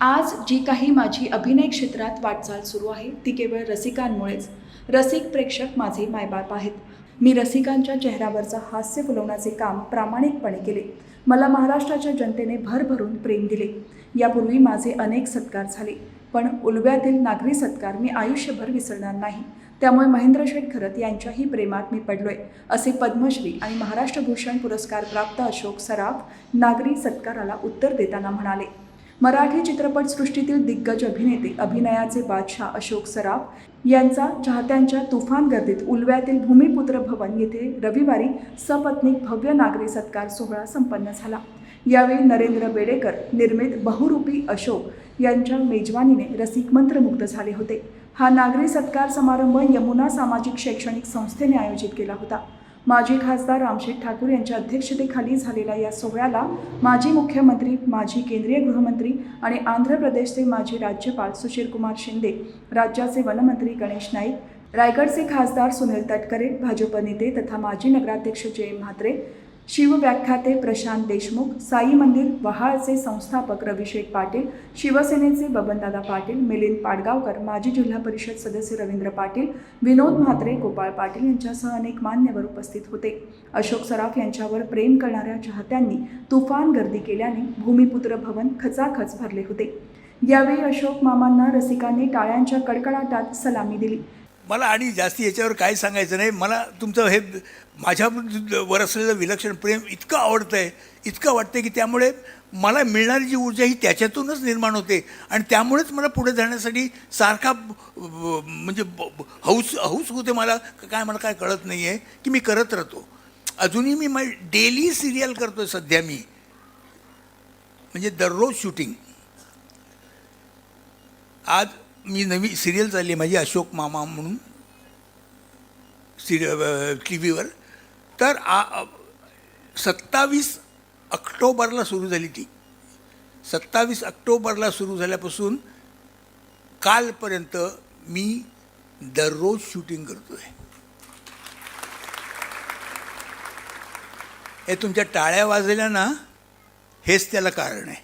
आज जी काही माझी अभिनय क्षेत्रात वाटचाल सुरू आहे ती केवळ रसिकांमुळेच. रसिक प्रेक्षक माझे मायबाप आहेत. मी रसिकांच्या चेहऱ्यावरचा हास्य फुलवण्याचे काम प्रामाणिकपणे केले. मला महाराष्ट्राच्या जनतेने भरभरून प्रेम दिले. यापूर्वी माझे अनेक सत्कार झाले पण उलव्यातील नागरी सत्कार मी आयुष्यभर विसरणार नाही. त्यामुळे महेंद्र शेठ खरत यांच्याही प्रेमात मी पडलोय असे पद्मश्री आणि महाराष्ट्र भूषण पुरस्कार प्राप्त अशोक सराफ नागरी सत्काराला उत्तर देताना म्हणाले. मराठी चित्रपटसृष्टीतील दिग्गज अभिनेते अभिनयाचे बादशाह अशोक सराफ यांचा चाहत्यांच्या तुफान गर्दीत उलव्यातील भूमिपुत्र भवन येथे रविवारी सपत्नीक भव्य नागरी सत्कार सोहळा संपन्न झाला. यावेळी नरेंद्र बेडेकर निर्मित बहुरूपी अशोक यांच्या मेजवानीने रसिक मंत्रमुग्ध झाले होते. हा नागरी सत्कार समारंभ यमुना सामाजिक शैक्षणिक संस्थेने आयोजित केला होता. माजी खासदार रामशेठ ठाकूर यांच्या अध्यक्षतेखाली झालेल्या या सोहळ्याला माजी मुख्यमंत्री माजी केंद्रीय गृहमंत्री आणि आंध्र प्रदेशचे माजी राज्यपाल सुशीलकुमार शिंदे राज्याचे वनमंत्री गणेश नाईक रायगडचे खासदार सुनील तटकरे भाजप नेते तथा माजी नगराध्यक्ष जयंत म्हात्रे शिवव्याख्याते प्रशांत देशमुख साई मंदिर वहाळचे संस्थापक रविशेठ पाटील शिवसेनेचे बबनदादा पाटील मिलिंद पाडगावकर माजी जिल्हा परिषद सदस्य रवींद्र पाटील विनोद म्हात्रे गोपाळ पाटील यांच्यासह अनेक मान्यवर उपस्थित होते. अशोक सराफ यांच्यावर प्रेम करणाऱ्या चाहत्यांनी तुफान गर्दी केल्याने भूमिपुत्र भवन खचाखच भरले होते. यावेळी अशोक मामांना रसिकांनी टाळ्यांच्या कडकडाटात सलामी दिली. मला आणि जास्ती याच्यावर काय सांगायचं नाही. मला तुमचं हे माझ्यावर असलेलं विलक्षण प्रेम इतकं आवडतं आहे इतकं वाटतं की त्यामुळे मला मिळणारी जी ऊर्जा ही त्याच्यातूनच निर्माण होते आणि त्यामुळेच मला पुढे जाण्यासाठी सारखा म्हणजे ब- हौस हौस होते मला. काय मला काय कळत नाही आहे की मी करत राहतो. अजूनही मी माझी डेली सिरियल करतो आहे सध्या मी. म्हणजे दररोज शूटिंग. आज मी नवी सिरियल चालली माझी अशोक मामा म्हणून. सिरिय टी व्हीवर तर आ सत्तावीस ऑक्टोबरला सुरू झाली ती. सत्तावीस ऑक्टोबरला सुरू झाल्यापासून कालपर्यंत मी दररोज शूटिंग करतो आहे हे तुमच्या टाळ्या वाजल्या ना हेच त्याला कारण आहे.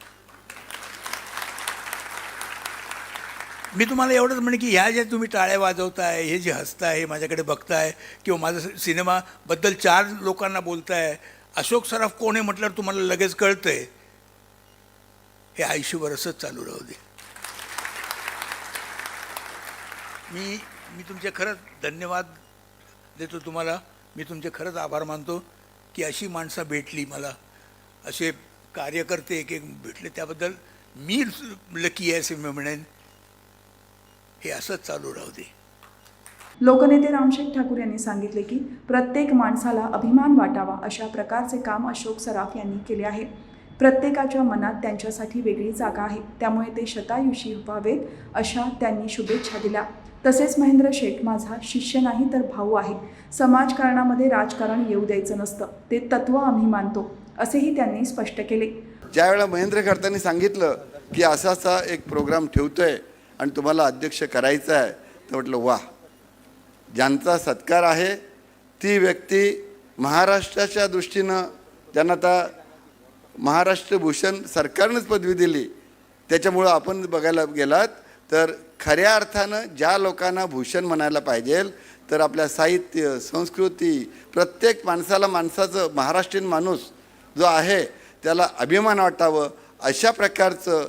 मी तुम्हाला एवढंच म्हणे की ह्या ज्या तुम्ही टाळ्या वाजवताय हे जे हसताय हे माझ्याकडे बघताय किंवा माझं सिनेमाबद्दल चार लोकांना बोलताय अशोक सराफ कोण आहे म्हटल्यावर तुम्हाला लगेच कळतंय. हे आयुष्यभर असंच चालू राहू दे. मी मी तुमचे खरंच धन्यवाद देतो तुम्हाला. मी तुमचे खरंच आभार मानतो की अशी माणसं भेटली मला. असे कार्यकर्ते एक एक भेटले. त्याबद्दल मी लकी आहे असे मी म्हणेन. हे असंच चालू राहू दे. लोकनेते रामशेठ ठाकूर यांनी सांगितले की प्रत्येक माणसाला अभिमान वाटावा अशा प्रकारचे काम अशोक सराफ यांनी केले आहे. प्रत्येकाच्या मनात त्यांच्यासाठी वेगळी जागा आहे. त्यामुळे ते शतायुषी व्हावेत अशा त्यांनी शुभेच्छा दिल्या. तसेच महेंद्र शेठ माझा शिष्य नाही तर भाऊ आहे. समाजकारणामध्ये राजकारण येऊ द्यायचं नसतं. ते तत्व आम्ही मानतो असेही त्यांनी स्पष्ट केले. ज्यावेळेला महेंद्र खडतांनी सांगितलं की असा असा एक प्रोग्राम ठेवतोय आणि तुम्हाला अध्यक्ष करायचं आहे तर म्हटलं वा. ज्यांचा सत्कार आहे ती व्यक्ती महाराष्ट्राच्या दृष्टीनं त्यांना आता महाराष्ट्र भूषण सरकारनंच पदवी दिली त्याच्यामुळं आपण बघायला गेलात तर खऱ्या अर्थानं ज्या लोकांना भूषण म्हणायला पाहिजे तर आपल्या साहित्य संस्कृती प्रत्येक माणसाला माणसाचं महाराष्ट्रीयन माणूस जो आहे त्याला अभिमान वाटावं अशा प्रकारचं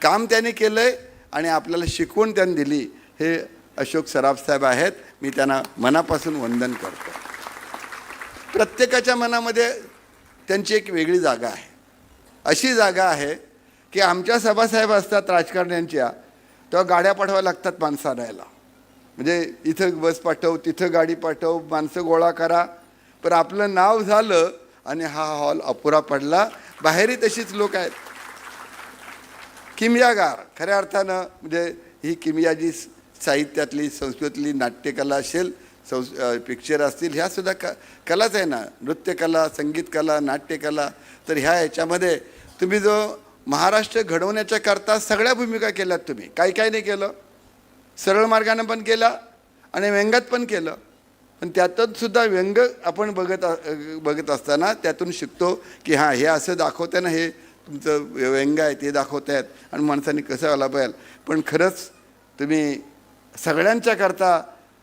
काम त्याने केलं आहे आणि आपल्याला शिकवून त्यांनी दिली हे अशोक सराफ साहेब आहेत. मी त्यांना मनापासून वंदन करतो. प्रत्येकाच्या मनामध्ये त्यांची एक वेगळी जागा आहे. अशी जागा आहे की आमच्या सभासाहेब असतात राजकारण्यांच्या तेव्हा गाड्या पाठवाव्या लागतात माणसं आणायला. म्हणजे इथं बस पाठव तिथं गाडी पाठव माणसं गोळा करा. पण आपलं नाव झालं आणि हा हॉल अपुरा पडला. बाहेरही तशीच लोक आहेत. किमयागार. खऱ्या अर्थानं म्हणजे ही किमया जी साहित्यातली संस्कृतीतली नाट्यकला असेल संस् पिक्चर असतील ह्यासुद्धा क कलाच आहे ना. नृत्यकला संगीतकला नाट्यकला. तर ह्या ह्याच्यामध्ये तुम्ही जो महाराष्ट्र घडवण्याच्या करता सगळ्या भूमिका केल्यात तुम्ही. काही काही नाही केलं. सरळ मार्गानं पण केला आणि व्यंगात पण केलं. पण त्यातून सुद्धा व्यंग आपण बघत बघत असताना त्यातून शिकतो की हां हे असं दाखवताना हे तुमचं व्यंग आहे ते दाखवत आहेत आणि माणसांनी कसं आला पाहिजे पण खरंच तुम्ही सगळ्यांच्या करता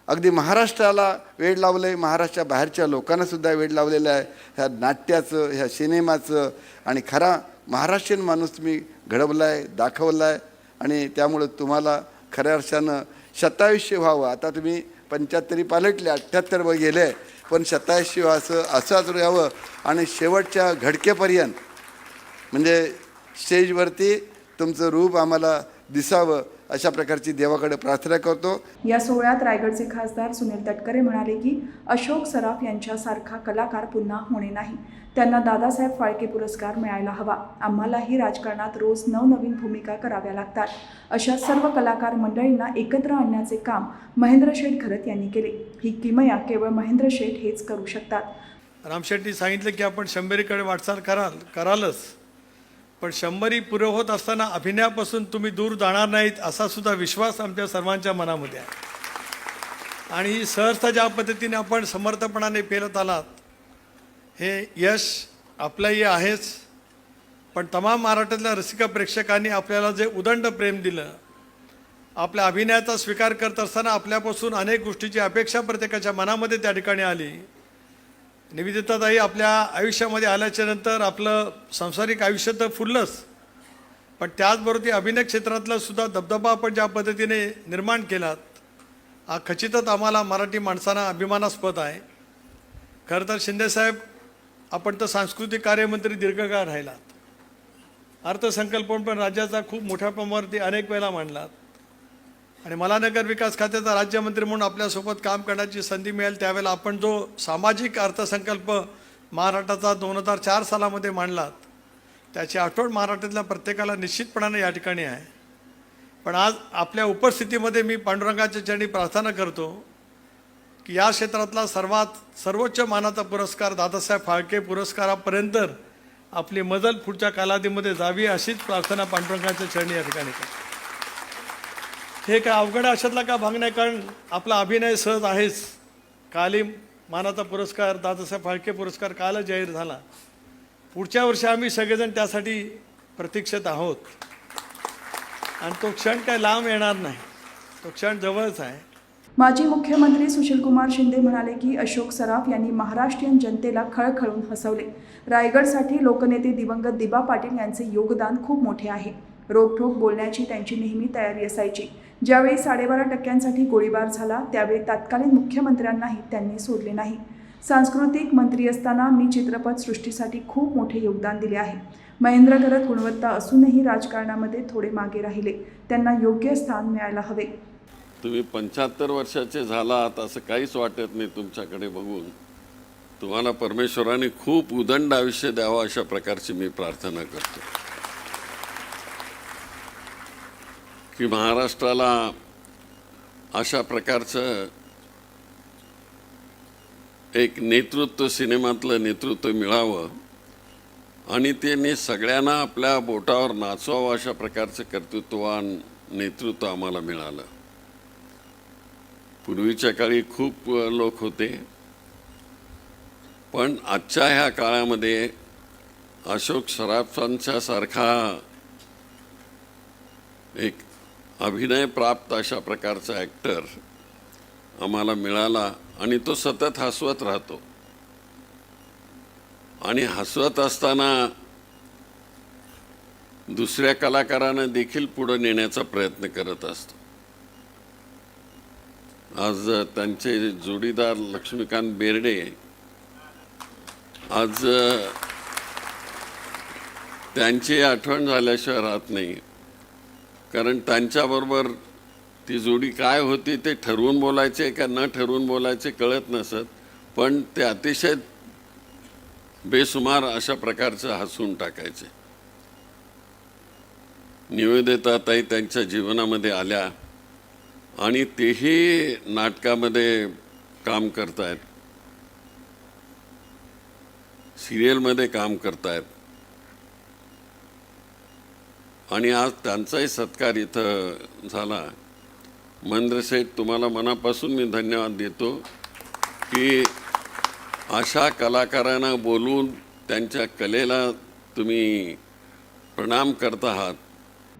अगदी महाराष्ट्राला वेळ लावलं आहे महाराष्ट्रा बाहेरच्या लोकांना वेळ लावलेला आहे. ह्या नाट्याचं ह्या सिनेमाचं आणि खरा महाराष्ट्रीयन माणूस तुम्ही घडवला आहे दाखवला आहे आणि त्यामुळं तुम्हाला खऱ्या अर्थानं शतायुष्य व्हावं. आता तुम्ही पंच्याहत्तरी पालटले अठ्ठ्याहत्तर व गेले पण शतायुष्य असं असंच यावं. आणि शेवटच्या घडकेपर्यंत म्हणजे स्टेजवरती तुमचं रूप आम्हाला दिसावं अशा प्रकारची देवाकडे प्रार्थना करतो. या सोहळ्यात रायगडचे खासदार सुनील तटकरे म्हणाले की अशोक सराफ यांच्यासारखा कलाकार पुन्हा होणे नाही. त्यांना दादासाहेब फाळके पुरस्कार मिळायला हवा. आम्हालाही राजकारणात रोज नवनवीन भूमिका कराव्या लागतात. अशा सर्व कलाकार मंडळींना एकत्र आणण्याचे काम महेंद्र शेठ घरत यांनी केले. ही किमया केवळ महेंद्र शेठ हेच करू शकतात. रामशेट्टी सांगितलं की आपण शंभरीकडे वाटचाल कराल करालच. पण शंभरी पुरं होत असताना अभिनयापासून तुम्ही दूर जाणार नाहीत असा सुद्धा विश्वास आमच्या सर्वांच्या मनामध्ये आहे. आणि ही सहजता ज्या पद्धतीने आपण समर्थपणाने पेरत आलात हे यश आपलंही आहेच. पण तमाम महाराष्ट्रातल्या रसिका प्रेक्षकांनी आपल्याला जे उदंड प्रेम दिलं आपल्या अभिनयाचा स्वीकार करत असताना आपल्यापासून अनेक गोष्टीची अपेक्षा प्रत्येकाच्या मनामध्ये त्या ठिकाणी आली. निवेदिताताई आपल्या आयुष्यामध्ये आल्याच्यानंतर आपलं सांसारिक आयुष्य तर फुललंच. पण त्याचबरोबर ती अभिनय क्षेत्रातला सुद्धा दबदबा आपण ज्या पद्धतीने निर्माण केलात हा खचितच आम्हाला मराठी माणसांना अभिमानास्पद आहे. खरं तर शिंदेसाहेब आपण तर सांस्कृतिक कार्यमंत्री दीर्घकाळ राहिलात. अर्थसंकल्प पण राज्याचा खूप मोठ्या प्रमाणावरती अनेक वेळेला मांडलात. आणि मला नगर विकास खात्याचा राज्यमंत्री म्हणून आपल्यासोबत काम करण्याची संधी मिळेल त्यावेळेला आपण जो सामाजिक अर्थसंकल्प महाराष्ट्राचा दोन हजार चार सालामध्ये मांडलात त्याची आठवण महाराष्ट्रातल्या प्रत्येकाला निश्चितपणाने या ठिकाणी आहे. पण आज आपल्या उपस्थितीमध्ये मी पांडुरंगाच्या चरणी प्रार्थना करतो की या क्षेत्रातला सर्वात सर्वोच्च मानाचा पुरस्कार दादासाहेब फाळके पुरस्कारापर्यंत आपली मजल पुढच्या कालावधीमध्ये जावी अशीच प्रार्थना पांडुरंगाच्या चरणी या ठिकाणी करतो. हे काय अवघड अशातला का भाग नाही? कारण आपला अभिनय सहज आहेच. काली मानाचा पुरस्कार दादासाहेब फाळके पुरस्कार कालच जाहीर झाला. पुढच्या वर्षी आम्ही सगळेजण त्यासाठी प्रतीक्षेत आहोत. आणि तो क्षण काय लांब येणार नाही. तो क्षण जवळच आहे. माजी मुख्यमंत्री सुशीलकुमार शिंदे म्हणाले की अशोक सराफ यांनी महाराष्ट्रीयन जनतेला खळखळून हसवले. रायगडसाठी लोकनेते दिवंगत दिबा पाटील यांचे योगदान खूप मोठे आहे. रोखठोक बोलण्याची त्यांची नेहमी तयारी असायची. ज्यावेळी साडेबारा टक्क्यांसाठी गोळीबार झाला त्यावेळी तत्कालीन मुख्यमंत्र्यांनाही त्यांनी सोडले नाही. सांस्कृतिक मंत्री असताना मी चित्रपट सृष्टीसाठी खूप मोठे योगदान दिले आहे. महेंद्र घरत गुणवत्ता असूनही राजकारणामध्ये थोडे मागे राहिले. त्यांना योग्य स्थान मिळायला हवे. तुम्ही पंच्याहत्तर वर्षाचे झालात असं काहीच वाटत नाही तुमच्याकडे बघून. तुम्हाला परमेश्वराने खूप उदंड आयुष्य द्यावं अशा प्रकारची मी प्रार्थना करतो. की महाराष्ट्राला अशा प्रकारचं एक नेतृत्व सिनेमातलं नेतृत्व मिळावं आणि त्यांनी सगळ्यांना आपल्या बोटावर नाचवावं अशा प्रकारचं कर्तृत्ववान नेतृत्व आम्हाला मिळालं. पूर्वीच्या काळी खूप लोक होते पण आजच्या ह्या काळामध्ये अशोक सराफांच्या सारखा एक अभिनय प्राप्त अशा प्रकारचा ॲक्टर आम्हाला मिळाला आणि तो सतत हसवत राहतो. आणि हसवत असताना दुसऱ्या कलाकारांना देखील पुढं नेण्याचा प्रयत्न करत असतो. आज त्यांचे जोडीदार लक्ष्मीकांत बेर्डे आज त्यांची आठवण झाल्याशिवाय राहत नाही. कारण त्यांच्याबरोबर ती जोडी काय होती ते ठरवून बोलायचे का न ठरवून बोलायचे कळत नसत. पण ते अतिशय बेसुमार अशा प्रकारचं हसून टाकायचे. निवेदिताताई त्यांच्या जीवनामध्ये आल्या आणि तेही नाटकामध्ये काम करतायत. सिरियलमध्ये काम करतायत. आणि आज त्यांचाही सत्कार इथं झाला. महेंद्र तुम्हाला मनापासून मी धन्यवाद देतो की अशा कलाकारांना बोलून त्यांच्या कलेला तुम्ही प्रणाम करत आहात.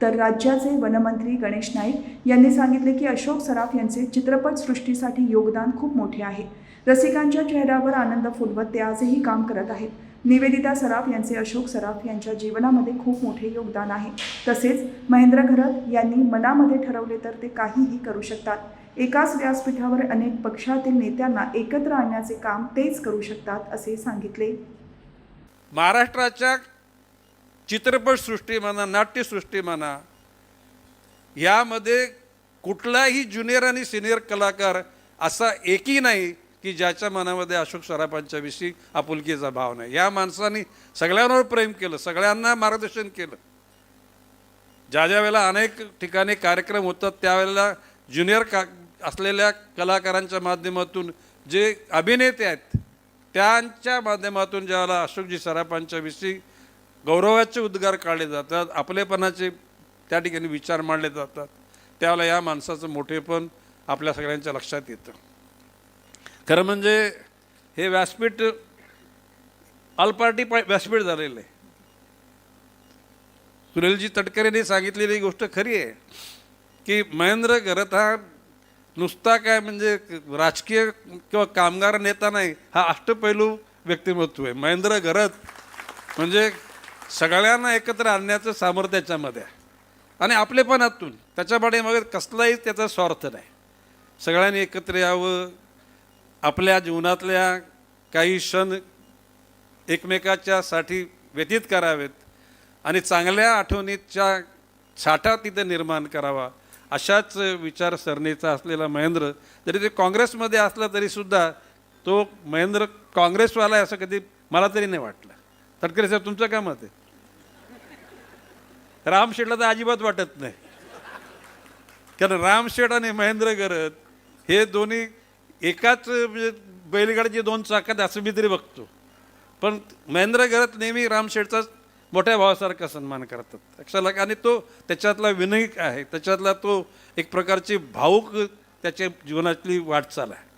तर राज्याचे वनमंत्री गणेश नाईक यांनी सांगितले की अशोक सराफ यांचे चित्रपटसृष्टीसाठी योगदान खूप मोठे आहे. रसिकांच्या चेहऱ्यावर आनंद फुलवत ते आजही काम करत आहेत. निवेदिता सराफ यांचे अशोक सराफ यांच्या जीवनामध्ये खूप मोठे योगदान आहे. तसेच महेंद्र घरत यांनी मनामध्ये ठरवले तर ते काहीही करू शकतात. एकाच व्यासपीठावर अनेक पक्षातील नेत्यांना एकत्र आणण्याचे काम तेच करू शकतात असे सांगितले. महाराष्ट्राच्या चित्रपटसृष्टी म्हणा नाट्यसृष्टी म्हणा यामध्ये कुठलाही ज्युनियर आणि सिनियर कलाकार असा एकही नाही की ज्याच्या मनामध्ये अशोक सराफांच्याविषयी आपुलकीचा भाव नाही. या माणसाने सगळ्यांवर प्रेम केलं सगळ्यांना मार्गदर्शन केलं. ज्या ज्या वेळेला अनेक ठिकाणी कार्यक्रम होतात त्यावेळेला ज्युनियर का असलेल्या कलाकारांच्या माध्यमातून जे अभिनेते आहेत त्यांच्या माध्यमातून ज्यावेळेला अशोकजी सराफांच्याविषयी गौरवाचे उद्गार काढले जातात आपलेपणाचे त्या ठिकाणी विचार मांडले जातात त्यावेळेला या माणसाचं मोठेपण आपल्या सगळ्यांच्या लक्षात येतं. खरं म्हणजे हे व्यासपीठ अल्पार्टी व्यासपीठ झालेलं आहे. सुनीलजी तटकरेंनी सांगितलेली गोष्ट खरी आहे की महेंद्र घरत हा नुसता काय म्हणजे राजकीय किंवा कामगार नेता नाही हा अष्टपैलू व्यक्तिमत्व आहे. महेंद्र घरत म्हणजे सगळ्यांना एकत्र आणण्याचं सामर्थ्य त्याच्यामध्ये आहे. आणि आपलेपणातून त्याच्या पाठीमागे कसलाही त्याचा स्वार्थ नाही. सगळ्यांनी एकत्र यावं आपल्या जीवनातल्या काही क्षण एकमेकाच्या साठी व्यतीत करावेत आणि चांगल्या आठवणीच्या छाटा तिथे निर्माण करावा अशाच विचारसरणीचा असलेला महेंद्र जरी ते काँग्रेसमध्ये असला तरीसुद्धा तो महेंद्र काँग्रेसवाला आहे असं कधी मला तरी नाही वाटलं. तटकरे साहेब तुमचं काय मत आहे? राम शेठला तर अजिबात वाटत नाही. कारण राम शेठ आणि महेंद्र गरत हे दोन्ही एकाच म्हणजे बैलगाडीचे दोन चाकात असं मी तरी बघतो. पण महेंद्र घरात नेहमी रामशेठचाच मोठ्या भावासारखा सन्मान करतात. लक्षाला आणि तो त्याच्यातला विनयिक आहे. त्याच्यातला तो एक प्रकारची भाऊक त्याच्या जीवनातली वाटचाल आहे.